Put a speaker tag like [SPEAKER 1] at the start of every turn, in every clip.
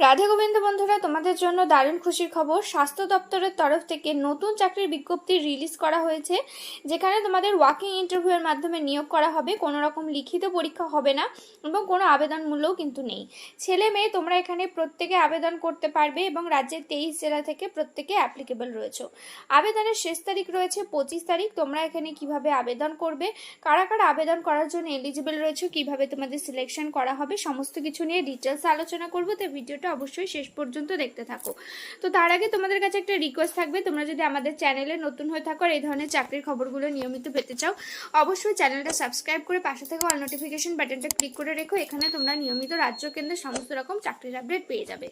[SPEAKER 1] রাধে গোবিন্দ বন্ধুরা, তোমাদের জন্য দারুণ খুশির খবর। স্বাস্থ্য দপ্তরের তরফ থেকে নতুন চাকরির বিজ্ঞপ্তি রিলিজ করা হয়েছে, যেখানে তোমাদের ওয়াকিং ইন্টারভিউয়ের মাধ্যমে নিয়োগ করা হবে। কোনো রকম লিখিত পরীক্ষা হবে না এবং কোনো আবেদন মূল্যও কিন্তু নেই। ছেলে মেয়ে, তোমরা এখানে প্রত্যেকে আবেদন করতে পারবে এবং রাজ্যের তেইশ জেলা থেকে প্রত্যেকে অ্যাপ্লিকেবল রয়েছে। আবেদনের শেষ তারিখ রয়েছে পঁচিশ তারিখ। তোমরা এখানে কীভাবে আবেদন করবে, কারা কারা আবেদন করার জন্য এলিজিবল রয়েছে, কীভাবে তোমাদের সিলেকশন করা হবে, সমস্ত কিছু নিয়ে ডিটেলস আলোচনা করব। তো ভিডিওটা অবশ্যই শেষ পর্যন্ত দেখতে থাকো। তো তার আগে তোমাদের কাছে একটা রিকোয়েস্ট থাকবে, তোমরা যদি আমাদের চ্যানেলে নতুন হয়ে থাকো আর এই ধরনের চাকরির খবরগুলো নিয়মিত পেতে চাও, অবশ্যই চ্যানেলটা সাবস্ক্রাইব করে পাশে থেকে অল নোটিফিকেশন বাটনটা ক্লিক করে রেখো, এখানে তোমরা নিয়মিত রাজ্য কেন্দ্রের সমস্ত রকম চাকরির আপডেট পেয়ে যাবে।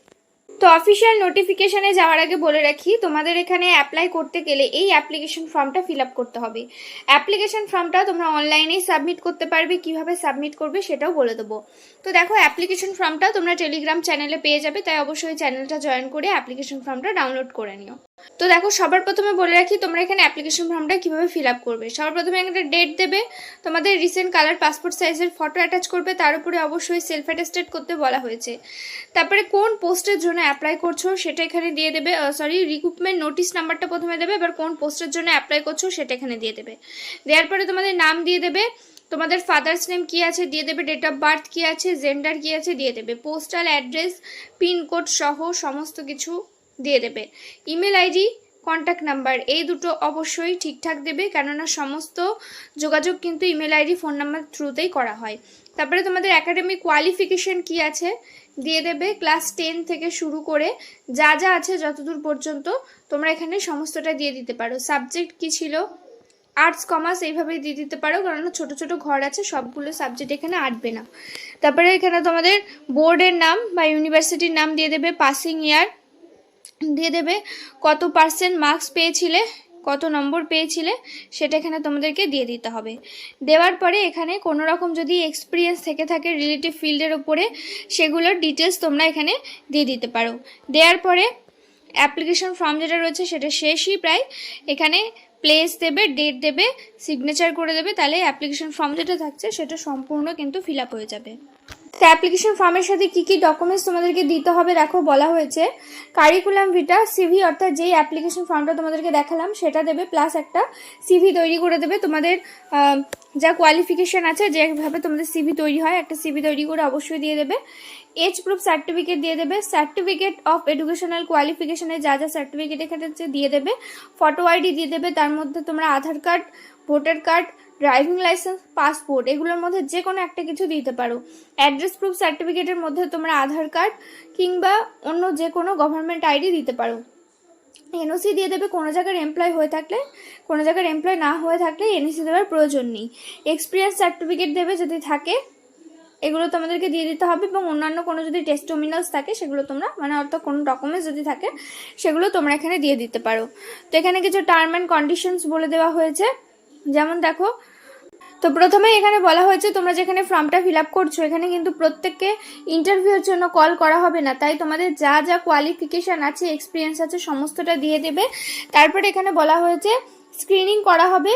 [SPEAKER 1] তো অফিসিয়াল নোটিফিকেশানে যাওয়ার আগে বলে রাখি, তোমাদের এখানে অ্যাপ্লাই করতে গেলে এই অ্যাপ্লিকেশন ফর্মটা ফিল আপ করতে হবে। অ্যাপ্লিকেশন ফর্মটা তোমরা অনলাইনেই সাবমিট করতে পারবে, কীভাবে সাবমিট করবে সেটাও বলে দেবো। তো দেখো অ্যাপ্লিকেশন ফর্মটা তোমরা টেলিগ্রাম চ্যানেলে পেয়ে যাবে, তাই অবশ্যই চ্যানেলটা জয়েন করে অ্যাপ্লিকেশন ফর্মটা ডাউনলোড করে নিও। তো দেখো, সবার প্রথমে বলে রাখি, তোমরা এখানে অ্যাপ্লিকেশন ফর্মটা কীভাবে ফিল আপ করবে। সবার প্রথমে একটা ডেট দেবে, তোমাদের রিসেন্ট কালার পাসপোর্ট সাইজের ফটো অ্যাটাচ করবে, তার উপরে অবশ্যই সেলফ অ্যাটেস্টেড করতে বলা হয়েছে। তারপরে কোন পোস্টের জন্য অ্যাপ্লাই করছ সেটা এখানে দিয়ে দেবে সরি রিক্রুটমেন্ট নোটিশ নাম্বারটা প্রথমে দেবে, এবার কোন পোস্টের জন্য অ্যাপ্লাই করছ সেটা এখানে দিয়ে দেবে। দেওয়ার পরে তোমাদের নাম দিয়ে দেবে, তোমাদের ফাদার্স নেম কী আছে দিয়ে দেবে ডেট অফ বার্থ কী আছে জেন্ডার কী আছে দিয়ে দেবে পোস্টাল অ্যাড্রেস পিনকোড সহ সমস্ত কিছু দিয়ে দেবে। ইমেল আইডি কন্ট্যাক্ট নাম্বার, এই দুটো অবশ্যই ঠিকঠাক দেবে কেননা সমস্ত যোগাযোগ কিন্তু ইমেল আইডি, ফোন নাম্বার থ্রুতেই করা হয়। তারপরে তোমাদের একাডেমিক কোয়ালিফিকেশন কি আছে দিয়ে দেবে ক্লাস টেন থেকে শুরু করে যা যা আছে যতদূর পর্যন্ত তোমরা এখানে সমস্তটা দিয়ে দিতে পারো। সাবজেক্ট কি ছিল? আর্টস কমার্স এইভাবেই দিয়ে দিতে পারো কারণ ছোট ছোট ঘর আছে, সবগুলো সাবজেক্ট এখানে আটবে না। তারপরে এখানে তোমাদের বোর্ডের নাম বা ইউনিভার্সিটির নাম দিয়ে দেবে পাসিং ইয়ার দিয়ে দেবে। কত পার্সেন্ট মার্কস পেয়েছিলে, কত নম্বর পেয়েছিলে, সেটা এখানে তোমাদেরকে দিয়ে দিতে হবে। দেওয়ার পরে এখানে কোনো রকম যদি এক্সপিরিয়েন্স থেকে থাকে রিলেটিভ ফিল্ডের ওপরে সেগুলোর ডিটেলস তোমরা এখানে দিয়ে দিতে পারো। দেওয়ার পরে অ্যাপ্লিকেশন ফর্ম যেটা রয়েছে সেটা শেষই প্রায়। এখানে প্লেস দেবে ডেট দেবে সিগনেচার করে দেবে, তাহলে অ্যাপ্লিকেশন ফর্ম যেটা থাকছে সেটা সম্পূর্ণ কিন্তু ফিল হয়ে যাবে। তো অ্যাপ্লিকেশন ফর্মের সাথে কী কী ডকুমেন্টস তোমাদেরকে দিতে হবে দেখো বলা হয়েছে। কারিকুলাম ভিটা সিভি অর্থাৎ যেই অ্যাপ্লিকেশন ফর্মটা তোমাদেরকে দেখালাম, সেটা দেবে প্লাস একটা সিভি তৈরি করে দেবে। তোমাদের যা কোয়ালিফিকেশন আছে, যেভাবে তোমাদের সিভি তৈরি হয়, একটা সিভি তৈরি করে অবশ্যই দিয়ে দেবে। এজ প্রুফ সার্টিফিকেট দিয়ে দেবে। সার্টিফিকেট অফ এডুকেশনাল কোয়ালিফিকেশনের যা যা সার্টিফিকেট এখানে দিয়ে দেবে। ফটো আইডি দিয়ে দেবে। তার মধ্যে তোমরা Aadhaar card voter card driving licence, passport, এগুলোর মধ্যে যে কোনো একটা কিছু দিতে পারো। অ্যাড্রেস প্রুফ, সার্টিফিকেটের মধ্যে তোমরা আধার কার্ড কিংবা অন্য যে কোনো গভর্নমেন্ট আইডি দিতে পারো। এনওসি দিয়ে দেবে, কোনো জায়গার এমপ্লয় হয়ে থাকলে, কোনো জায়গার এমপ্লয় না হয়ে থাকলে এনওসি দেওয়ার প্রয়োজন নেই। এক্সপিরিয়েন্স সার্টিফিকেট দেবে যদি থাকে, এগুলো তোমাদেরকে দিয়ে দিতে হবে এবং অন্যান্য কোনো যদি টেস্টোমিনালস থাকে, সেগুলো তোমরা মানে অর্থাৎ কোনো ডকুমেন্টস যদি থাকে, সেগুলো তোমরা এখানে দিয়ে দিতে পারো। তো এখানে কিছু টার্ম অ্যান্ড কন্ডিশনস বলে দেওয়া হয়েছে। যেমন দেখো, তো প্রথমে এখানে বলা হয়েছে তোমরা যেখানে ফর্মটা ফিল আপ করছ, এখানে কিন্তু প্রত্যেককে ইন্টারভিউর জন্য কল করা হবে না। তাই তোমাদের যা যা কোয়ালিফিকেশান আছে এক্সপিরিয়েন্স আছে, সমস্তটা দিয়ে দেবে। তারপরে এখানে বলা হয়েছে স্ক্রিনিং করা হবে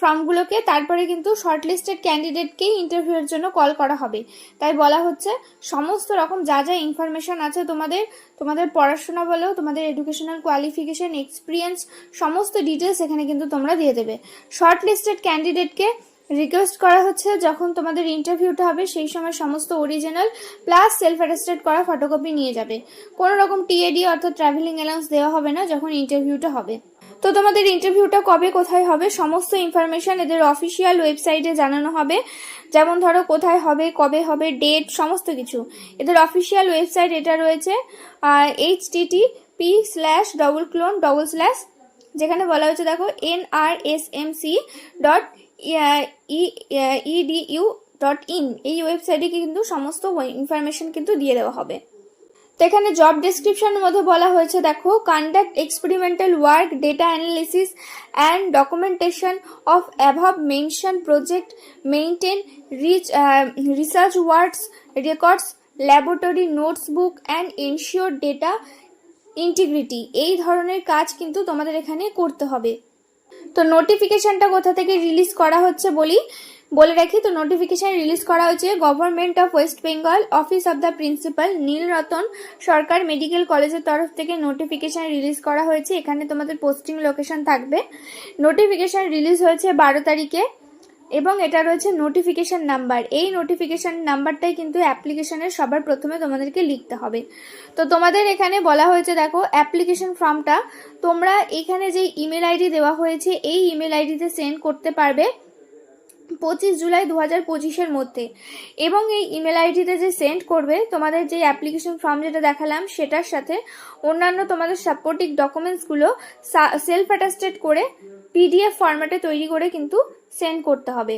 [SPEAKER 1] ফর্মগুলোকে তারপরে কিন্তু শর্টলিস্টেড ক্যান্ডিডেটকেই ইন্টারভিউয়ের জন্য কল করা হবে। তাই বলা হচ্ছে, সমস্ত রকম যা যা ইনফরমেশন আছে তোমাদের তোমাদের পড়াশোনা বলো, তোমাদের এডুকেশনাল কোয়ালিফিকেশন এক্সপিরিয়েন্স সমস্ত ডিটেলস এখানে কিন্তু তোমরা দিয়ে দেবে। শর্টলিস্টেড ক্যান্ডিডেটকে রিকোয়েস্ট করা হচ্ছে যখন তোমাদের ইন্টারভিউটা হবে, সেই সময় সমস্ত অরিজিনাল প্লাস সেলফ অ্যাটেস্টেড করা ফটোকপি নিয়ে যাবে। কোনো রকম টিএডি অর্থাৎ ট্রাভেলিং অ্যালাউন্স দেওয়া হবে না যখন ইন্টারভিউটা হবে। তো তোমাদের ইন্টারভিউটা কবে, কোথায় হবে, সমস্ত ইনফরমেশন এদের অফিসিয়াল ওয়েবসাইটে জানানো হবে। যেমন ধরো কোথায় হবে, কবে হবে ডেট সমস্ত কিছু। এদের অফিসিয়াল ওয়েবসাইট এটা রয়েছে H T T P slash double colon double slash যেখানে বলা হয়েছে দেখো N R S M C dot E D U dot in এই ওয়েবসাইটে কিন্তু সমস্ত ইনফরমেশন কিন্তু দিয়ে দেওয়া হবে। তো এখানে জব ডেসক্রিপশনের মধ্যে বলা হয়েছে, দেখো conduct experimental work data analysis and documentation of অ্যাভাব mention project maintain rich research words records laboratory notes book and ensure data integrity এই ধরনের কাজ কিন্তু তোমাদের এখানে করতে হবে। তো নোটিফিকেশনটা কোথা থেকে রিলিজ করা হচ্ছে বলি? বলে রাখি, তো নোটিফিকেশন রিলিজ করা হয়েছে government of West Bengal office of the principal Nilratan Sarkar medical কলেজের তরফ থেকে নোটিফিকেশন রিলিজ করা হয়েছে। এখানে তোমাদের পোস্টিং লোকেশন থাকবে। নোটিফিকেশন রিলিজ হয়েছে বারো তারিখে। এবং এটা রয়েছে নোটিফিকেশান নাম্বার এই নোটিফিকেশান নাম্বারটাই কিন্তু অ্যাপ্লিকেশনের সবার প্রথমে তোমাদেরকে লিখতে হবে। তো তোমাদের এখানে বলা হয়েছে, দেখো অ্যাপ্লিকেশন ফর্মটা তোমরা এখানে যে ইমেল আইডি দেওয়া হয়েছে, এই ইমেল আইডিতে সেন্ড করতে পারবে। পঁচিশ জুলাই দু হাজার পঁচিশের মধ্যে। এবং এই ইমেল আইডিতে যে সেন্ড করবে, তোমাদের যে অ্যাপ্লিকেশন ফর্ম যেটা দেখালাম, সেটার সাথে অন্যান্য তোমাদের সাপোর্টিভ ডকুমেন্টসগুলো সেলফ অ্যাটাস্টেড করে পিডিএফ ফরম্যাটে তৈরি করে কিন্তু সেন্ড করতে হবে।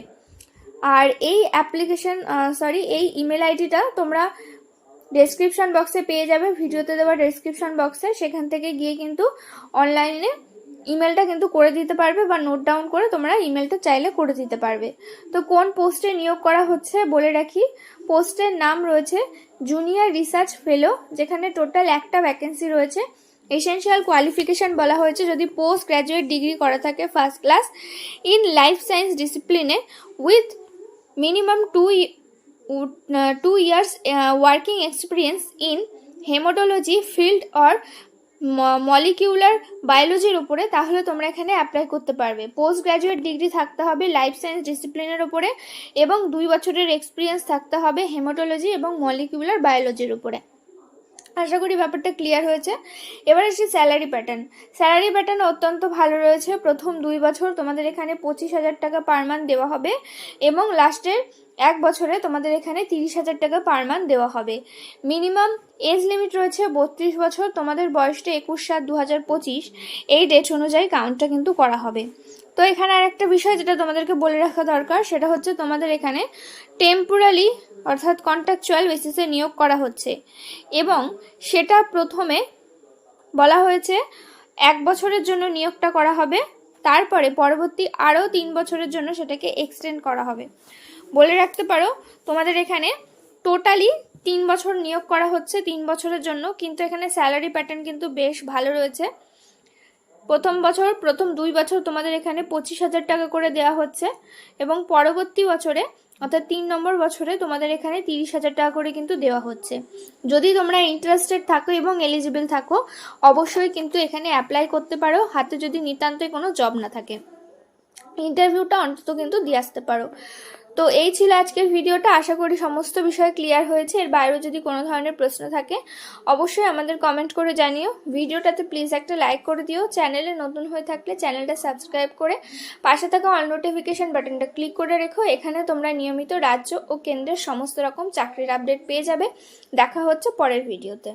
[SPEAKER 1] আর এই অ্যাপ্লিকেশন সরি এই ইমেল আইডিটা তোমরা ডেসক্রিপশন বক্সে পেয়ে যাবে। ভিডিওতে দেওয়া ডেসক্রিপশন বক্সে সেখান থেকে গিয়ে কিন্তু অনলাইনে ইমেলটা কিন্তু করে দিতে পারবে বা নোট ডাউন করে তোমরা ইমেলটা চাইলে করে দিতে পারবে। তো কোন পোস্টে নিয়োগ করা হচ্ছে বলে রাখি। পোস্টের নাম রয়েছে জুনিয়র রিসার্চ ফেলো যেখানে টোটাল একটা ভ্যাকেন্সি রয়েছে। এসেনশিয়াল কোয়ালিফিকেশন বলা হয়েছে যদি পোস্ট গ্র্যাজুয়েট ডিগ্রি করা থাকে first class in life science ডিসিপ্লিনে with minimum two two years working experience in haematology field or molecular বায়োলজির উপরে, তাহলে তোমরা এখানে অ্যাপ্লাই করতে পারবে। পোস্ট গ্র্যাজুয়েট ডিগ্রি থাকতে হবে লাইফ সায়েন্স ডিসিপ্লিনের উপরে এবং দুই বছরের এক্সপিরিয়েন্স থাকতে হবে হেমাটোলজি এবং মলিকিউলার বায়োলজির উপরে। আশা করি ব্যাপারটা ক্লিয়ার হয়েছে। এবার আসি স্যালারি প্যাটার্ন স্যালারি প্যাটার্ন অত্যন্ত ভালো রয়েছে। প্রথম দুই বছর তোমাদের এখানে পঁচিশ হাজার টাকা পার মান্থ দেওয়া হবে এবং লাস্টের এক বছরে তোমাদের এখানে তিরিশ হাজার টাকা পার মান্থ দেওয়া হবে। মিনিমাম এজ লিমিট রয়েছে বত্রিশ বছর, তোমাদের বয়সটা একুশ সাত দু হাজার পঁচিশ। এই ডেট অনুযায়ী কাউন্টটা কিন্তু করা হবে। তো এখানে আর একটা বিষয় যেটা তোমাদেরকে বলে রাখা দরকার, সেটা হচ্ছে তোমাদের এখানে টেম্পোরালি অর্থাৎ কন্ট্রাকচুয়াল বেসিসে নিয়োগ করা হচ্ছে। এবং সেটা প্রথমে বলা হয়েছে এক বছরের জন্য নিয়োগটা করা হবে, তারপরে পরবর্তী আরও তিন বছরের জন্য সেটাকে এক্সটেন্ড করা হবে। বলে রাখতে পারো, তোমাদের এখানে টোটালি তিন বছর নিয়োগ করা হচ্ছে, তিন বছরের জন্য, কিন্তু এখানে স্যালারি প্যাটার্ন কিন্তু বেশ ভালো রয়েছে। প্রথম বছর, প্রথম দুই বছর তোমাদের এখানে পঁচিশ হাজার টাকা করে দেওয়া হচ্ছে এবং পরবর্তী বছরে, অর্থাৎ তিন নম্বর বছরে তোমাদের এখানে তিরিশ হাজার টাকা করে কিন্তু দেওয়া হচ্ছে। যদি তোমরা ইন্টারেস্টেড থাকো এবং এলিজিবল থাকো, অবশ্যই কিন্তু এখানে অ্যাপ্লাই করতে পারো, হাতে যদি নিতান্তই কোনো জব না থাকে। ইন্টারভিউটা অন্তত কিন্তু দিয়ে আসতে পারো। তো এই ছিল আজকের ভিডিওটা। আশা করি সমস্ত বিষয় ক্লিয়ার হয়েছে। এর বাইরেও যদি কোনো ধরনের প্রশ্ন থাকে, অবশ্যই আমাদের কমেন্ট করে জানিও। ভিডিওটাতে প্লিজ একটা লাইক করে দিও। চ্যানেলে নতুন হয়ে থাকলে চ্যানেলটা সাবস্ক্রাইব করে পাশে থাকা অল নোটিফিকেশন বাটনটা ক্লিক করে রেখো। এখানে তোমরা নিয়মিত রাজ্য ও কেন্দ্রের সমস্ত রকম চাকরির আপডেট পেয়ে যাবে। দেখা হচ্ছে পরের ভিডিওতে।